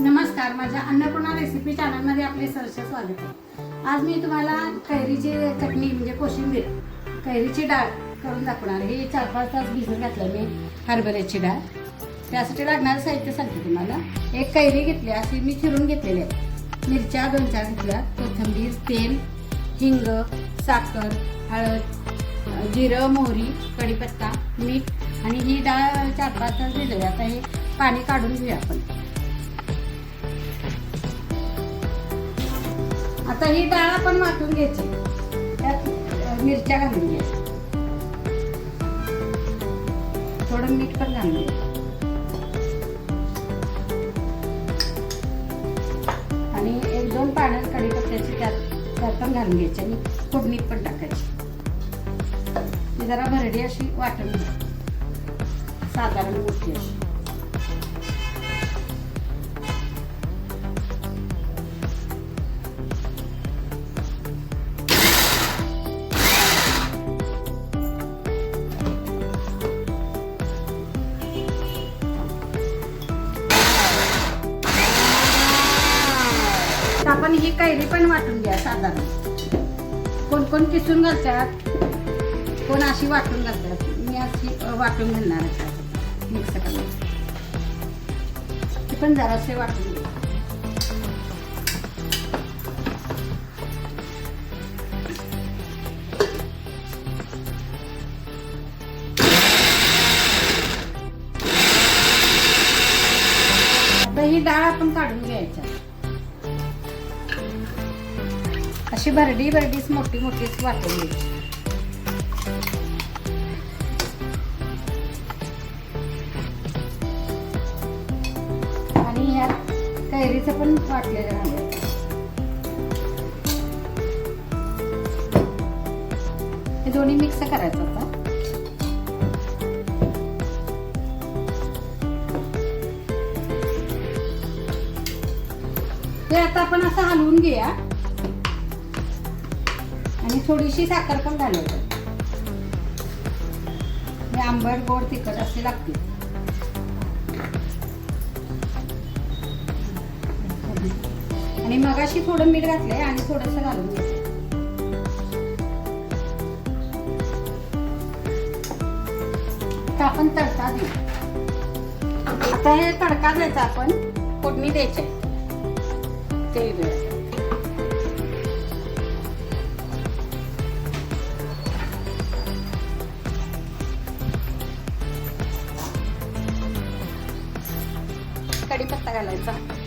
नमस्कार माझ्या अन्नपूर्णा रेसिपी चॅनलमध्ये आपले सरस स्वागत आहे. आज मी तुम्हाला कैरीची चटणी म्हणजे कोशिंबीर कैरीची डाळ करून दाखवणार हे चार पाच तास भिजत घातलं मी हरभऱ्याची डाळ. त्यासाठी लागणारं साहित्य सांगते तुम्हाला. एक कैरी घेतली अशी मी चिरून घेतलेली आहे. मिरच्या दोन चार घेतल्या. कोथिंबीर तेल हिंग साखर हळद जिरं मोहरी कढीपत्ता मीठ आणि ही डाळ चार पाच तास भिजवली आता हे पाणी काढून घेऊया आपण. आता ही डाळ आपण वाटून घ्यायची. त्यात मिरच्या घालून घ्यायच्या. थोडं मीठ पण घालून आणि एक दोन पाण्यात कढीपत्त्याची त्यात त्यात पण घालून घ्यायची आणि फोडणीत पण टाकायची. जरा भरडी अशी वाटून घ्यायची साधारण मोठी अशी. आपण ही कैरी पण वाटून घ्या साधारण. कोण कोण किसून घालतात? कोण अशी वाटून घालतात? मी अशी वाटून घालणार आहे. मिक्स करून ते पण जरासे वाटून घ्या आता ही डाळ आपण काढून घ्यायच्या अशी भरडी भरडीच मोठी मोठीच वाटून घ्यायची. कैरीचं पण वाटलेलं घालायचं हे दोन्ही मिक्स करायचं आता. हे आता आपण असं हलवून घेऊया. आणि थोडीशी साखर पण घालायचं. हे आंबट गोड तिखट असे लागतील. आणि मगाशी थोडं मीठ घातलंय आणि थोडस घालून घ्यायचं आपण तडका देऊ. आता हे तडका द्यायचा आपण. फोडणी द्यायचे. ते द्यायचं कढीपत्ता घालायचा.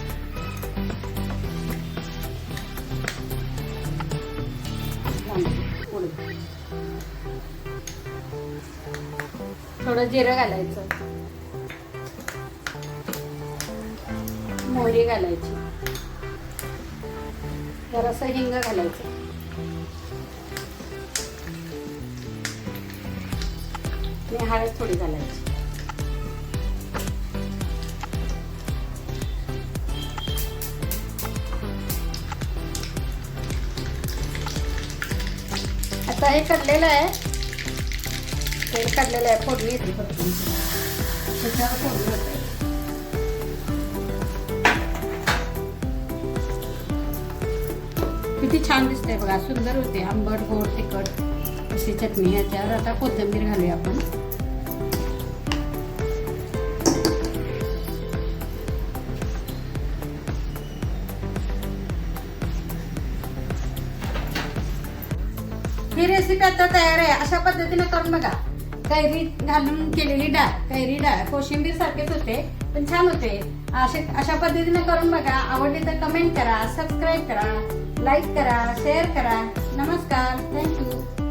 थोडं जिरं घालायचं. मोहरी घालायची. जरासं हिंग घालायचं. आणि हळद थोडी घालायची. आता हे काढलेलं आहे. तेल काढलेलं आहे फोडणी येते फक्त. त्याच्यावर फोडणी होते किती छान दिसते बघा सुंदर होते आंबट गोड तिखट अशी चटणी याच्यावर आता कोथिंबीर घालूया आपण. ही रेसिपी आता तयार आहे. अशा पद्धतीने करून बघा. कैरी घालून केलेली डाळ कैरी डाळ कोशिंबीर सारखेच होते पण छान होते. असे अशा पद्धतीने करून बघा. आवडली तर कमेंट करा सबस्क्राईब करा लाईक करा शेअर करा. नमस्कार. थँक्यू